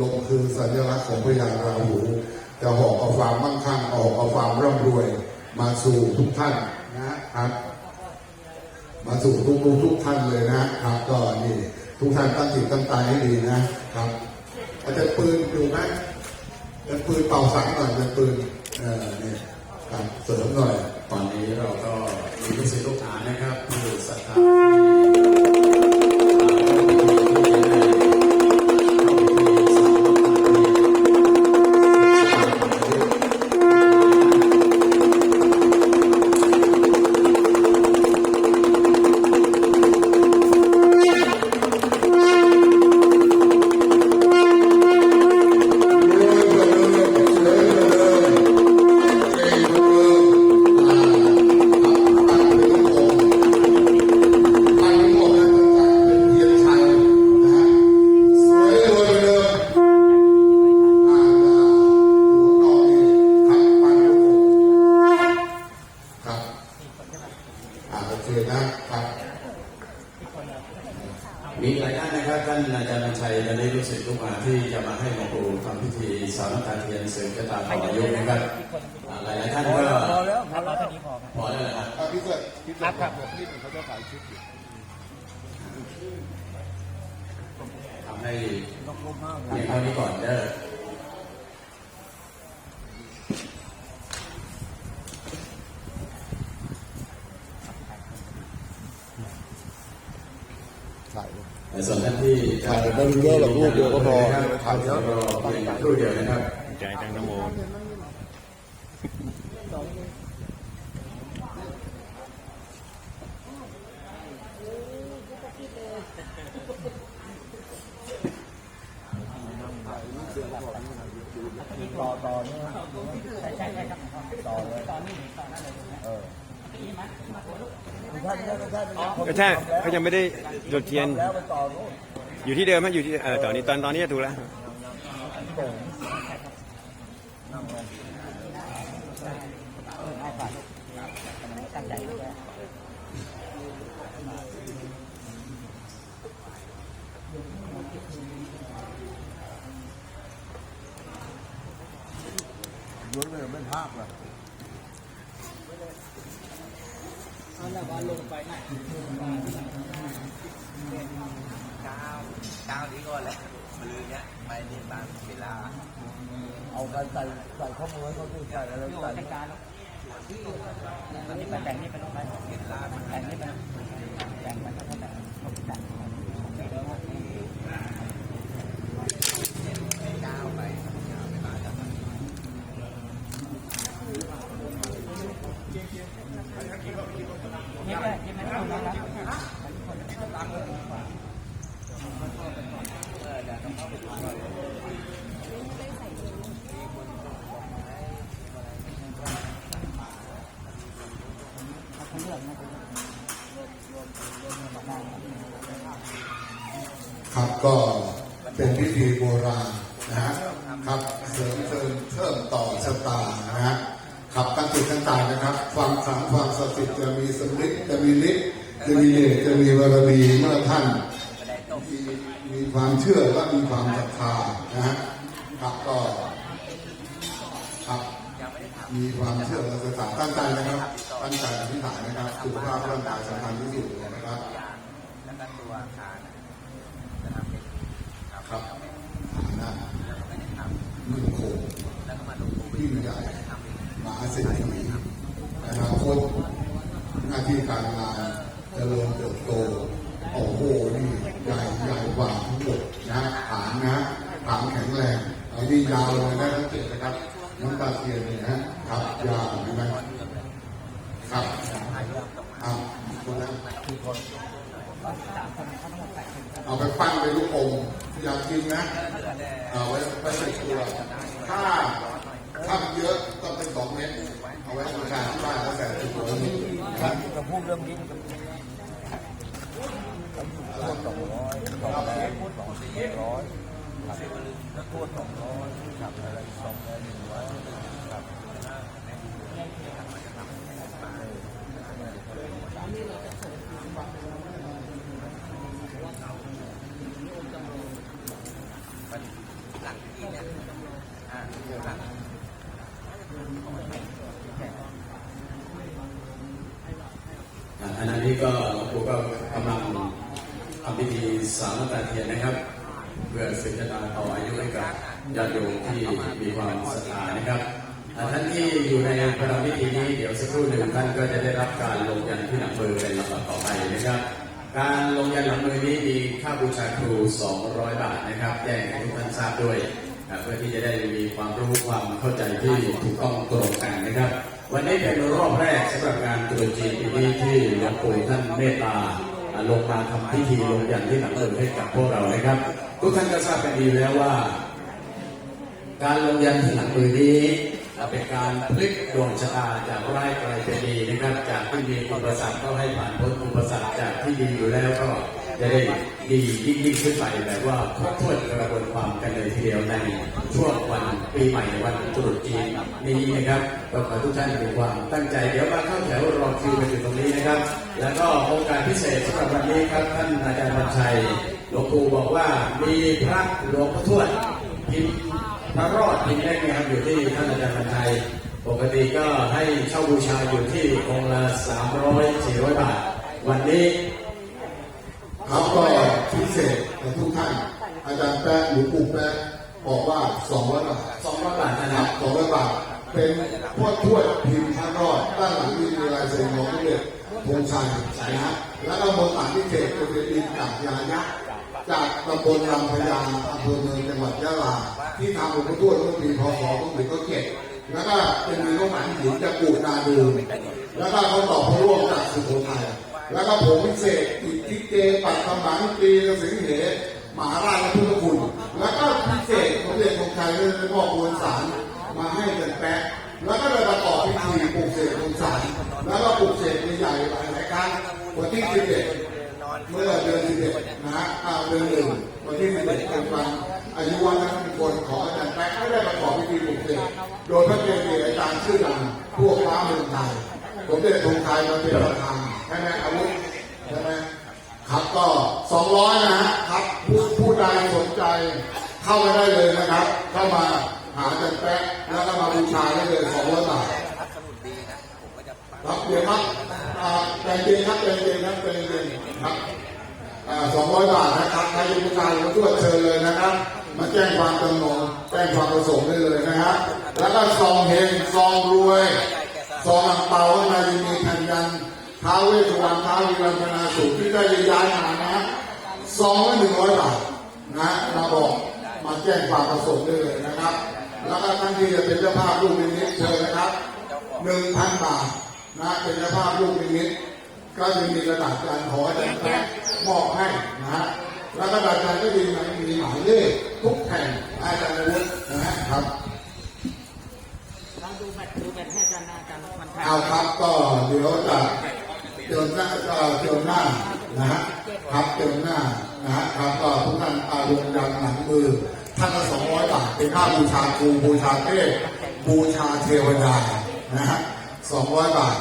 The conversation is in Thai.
ลงคือสัญลักษณ์ของพญาราหูจะหอบเอาความมั่งคั่งออกเอาความร่ำรวย มาสู่ทุกท่านนะครับ มาสู่ทุกทุกทุกท่านเลยนะครับก็นี่ทุกท่านตั้งจิตตั้งใจให้ดีนะครับอาจจะปืนอยู่ไหมจะปืนเป่าสังหน่อยจะปืนเออนี่ครับเสริมหน่อยตอนนี้เราก็มีลูกศิษย์ลูกหานะครับผู้ศรัทธา สาวน้ำตาเทียนเสริมชะตาต่ออายุนะครับอ่าหลายๆท่านก็พอแล้วครับเอาแค่นี้พอครับพอแล้วนะครับพี่เกิดพี่ครับครับเขาจะถ่ายคลิปอยู่ทำให้ขอบคุณมากเพียงเท่านี้ก่อนเด้อถ่ายเลยแต่ ส่วนท่านที่จะถ่ายไม่เยอะหรอกรูปเดียวก็พอถ่ายเยอะรอเพียงรูปเดียวนะครับใจจังนโม ต่อต่อเนี่ยใช่ใช่ใช่ครับต่อเลยต่อนี่ต่อนั่นเลยเออไม่ใช่ไม่ใช่ไม่ใช่ ก็ใช่เขายังไม่ได้จุดเทียน อยู่ที่เดิมไหมอยู่ที่เออตอนนี้ตอนตอนนี้ถูกแล้วนั่งลงตั้งใจด้วย แต่ว่าลงไม่ภาพเก้าวก้าวนี้ก่อนแหละมือเนี้ยไปเรียนตามเวลา เอาการใส่ใส่ข้อมือให้เขาดูใส่อะไรใส่อันนี่ไปแต่งนี่ไปลงไปเวลาแต่งนี่ไปแต่งไปก็แต่งแต่ง ก้าวไปยาวเวลาจากนั้น นี่แหละที่มันต้องรับ ครับก็เป็นพิธีโบราณนะฮะครับเสริมเติมเพิ่มต่อชะตานะฮะครับตั้งจิตตั้งใจนะครับ ความขลังความศักดิ์สิทธิ์จะมีสำลิดจะมีฤทธิ์จะมีเดชจะมีบารมีเมื่อท่าน มีความเชื่อและมีความศรัทธานะฮะครับก็ครับมีความเชื่อและศรัทธาตั้งใจนะครับตั้งใจอธิษฐานนะครับสุขภาพร่างกายสำคัญที่สุดเลยนะครับแล้วก็ตัวอาคารจะทำเป็นครับครับฐานะแล้วก็ไม่ได้ทมั่นคงำแล้วก็มาลงโควิดยิ่งใหญ่ทำเองมหาเศรษฐีอนาคตหน้าที่การงานเจริญเติบโตโอ้โหนี่ใหญ่ใหญ่กว่าทั้งหมดนะฐานนะฐานแข็งแรงไอ้นี่ ยาวเลยนะทั้งเจ็ดนะครับน้ำตาเทียนเนี่ยนะครับยาวนะครับครับอ่าคนนั้นเอาไปปั้นเป็นลูกอมอยากกินนะเอาไว้ไปใส่ตัวถ้าถ้ามันเยอะต้องเป็นสองเม็ดเอาไว้ทำการที่บ้านแล้วใส่ตัวนี้ครับจะพูดเรื่องนี้มันพูดสองร้อยสองแสนสองร้อยครับพูดสองร้อยครับอะไรสองร้อยหนึ่งร้อยครับ ลังพิธีเนี่ยอ่าครับ อันนั้นนี่ก็หลวงปู่ก็กำลังทำพิธีสามตาเทียนนะครับ เพื่อสืบชะตาต่ออายุให้กับญาติโยมที่มีความศรัทธานะครับท่านที่อยู่ในประรำพิธีนี้เดี๋ยวสักครู่หนึ่งท่านก็จะได้รับการลงยันที่หนังมือเป็นลำดับต่อไปนะครับ การลงยันหลังมือนี้มีค่าบูชาครู 200 บาทนะครับแจ้งให้ทุกท่านทราบด้วย เพื่อที่จะได้มีความรู้ความเข้าใจที่ถูกต้องตรงกันนะครับ วันนี้เป็นรอบแรกสำหรับงานตรุษจีนปีนี้ที่หลวงปู่ท่านเมตตาลงมาทำพิธีลงยันที่หนังมือให้กับพวกเรานะครับ ทุกท่านก็ทราบกันดีแล้วว่า การลงยันที่หลังมือนี้เป็นการพลิกดวงชะตาจากร้ายกลายเป็นดีนะครับ จากที่มีอุปสรรคก็ให้ผ่านพ้นอุปสรรคจากที่ดีอยู่แล้วก็ จะได้ดียิ่งยิ่งขึ้นไปแบบว่าครบถ้วนกระบวนความกันเลยทีเดียวในช่วงวันปีใหม่วันตรุษจีนนี้นะครับก็ขอทุกท่านมีความตั้งใจเดี๋ยวมาเข้าแถวรอคิวกันอยู่ตรงนี้นะครับ แล้วก็โอกาสพิเศษสำหรับวันนี้ครับท่านอาจารย์บัญชัยหลวงปู่บอกว่ามีพระหลวงพ่อทวดพิมพ์พระรอดพิมพ์ได้ไหมครับอยู่ที่ท่านอาจารย์บรรทัยปกติก็ให้เช่าบูชาอยู่ที่องค์ละ300 400 บาท วันนี้ ครับก็พิเศษกับทุกท่าน อาจารย์แป๊ะหลวงปู่แป๊ะบอกว่า200บาท200บาทนะนะคครัรับบ200บาท เป็นพ่อทวดพิมพ์พระรอดด้านหลังมีลายเซ็นของพระเดชพงษ์ชัยนะฮะแล้วก็บนฐานพิเศษเป็นดินกับยายักษ์จากตำบลลำพญาอำเภอเมืองจังหวัดยะลา ที่ทำหลวงพ่อทวดเมื่อปีพศ2507แล้วก็เป็นมีโรงหนังหินจากกูนาดูแล้วก็เขาตอบพระร่วงจากสุโขทัย แล้วก็ผมพิเศษอิทธิเกปัตตมังปีสิงเหมหาราชพุทธคุณ แล้วก็พิเศษผมเรียนของไทยเรื่องมอมวลสารมาให้กันแปะแล้วก็ได้ประกอบพิธีปลูกเสกมวลสารแล้วก็ปลูกเสกใหญ่ๆหลายครั้งวันที่11เมื่อเดือน11นะฮะเดือนหนึ่งวันที่11เป็นวันอายุวันนั้นเป็นคนของอาจารย์แป๊ะก็ได้ประกอบพิธีปลูกเสกโดยพระเกจิอาจารย์ชื่อดังทั่วฟ้าเมืองไทยผมเด็กธงไทยมาเป็นประธาน ใช่ไหมอาวุธใช่ไหมครับก็200นะฮะครับผู้ผู้ใดสนใจ เข้าไปได้เลยนะครับ เข้ามาหาจารย์แปะแล้วก็มาบูชาได้เลย200บาทพัสดุดีนะผมก็จะปักครับเดี๋ยวครับอ่เย็นครับใจเย็นครับใจเย็นครับอ่า200บาทนะครับใครจะบูชาหลวงพ่อเชิญเลยนะครับมาแจ้งความจำนงแจ้งความประสงค์ได้เลยนะฮะแล้วก็ซองเฮงซองรวยซองอังเปา สสุวรรณท้าววิรัมนาสูตรที่ได้ย้ายมานะฮะซองหนึ่งร้อยบาทนะมาบอกมาแจ้งความประสงค์ได้เลยนะครับ แล้วก็ท่านที่จะเป็นเจ้าภาพลูกนิมิตเชิญนะครับหนึ่งพันบาทนะเป็นเจ้าภาพลูกนิมิตก็จะมีกระดาษการขออาจารย์แป๊ะมอบให้นะฮะแล้วกระดาษการก็มีมีหมายเลขทุกแผ่นอาจารย์วุธนะครับลองดูแบตดูแบตให้อาจารย์อาจารย์มันเอาครับก็เดี๋ยวจะ เดินหน้าก็เดินหน้านะฮะครับเดินหน้านะฮะครับก็ทุกท่านอารมณ์ดังหนังมือท่านละสองร้อยบาทเป็นค่าบูชาครูบูชาเทพบูชาเทวดานะฮะสองร้อยบาท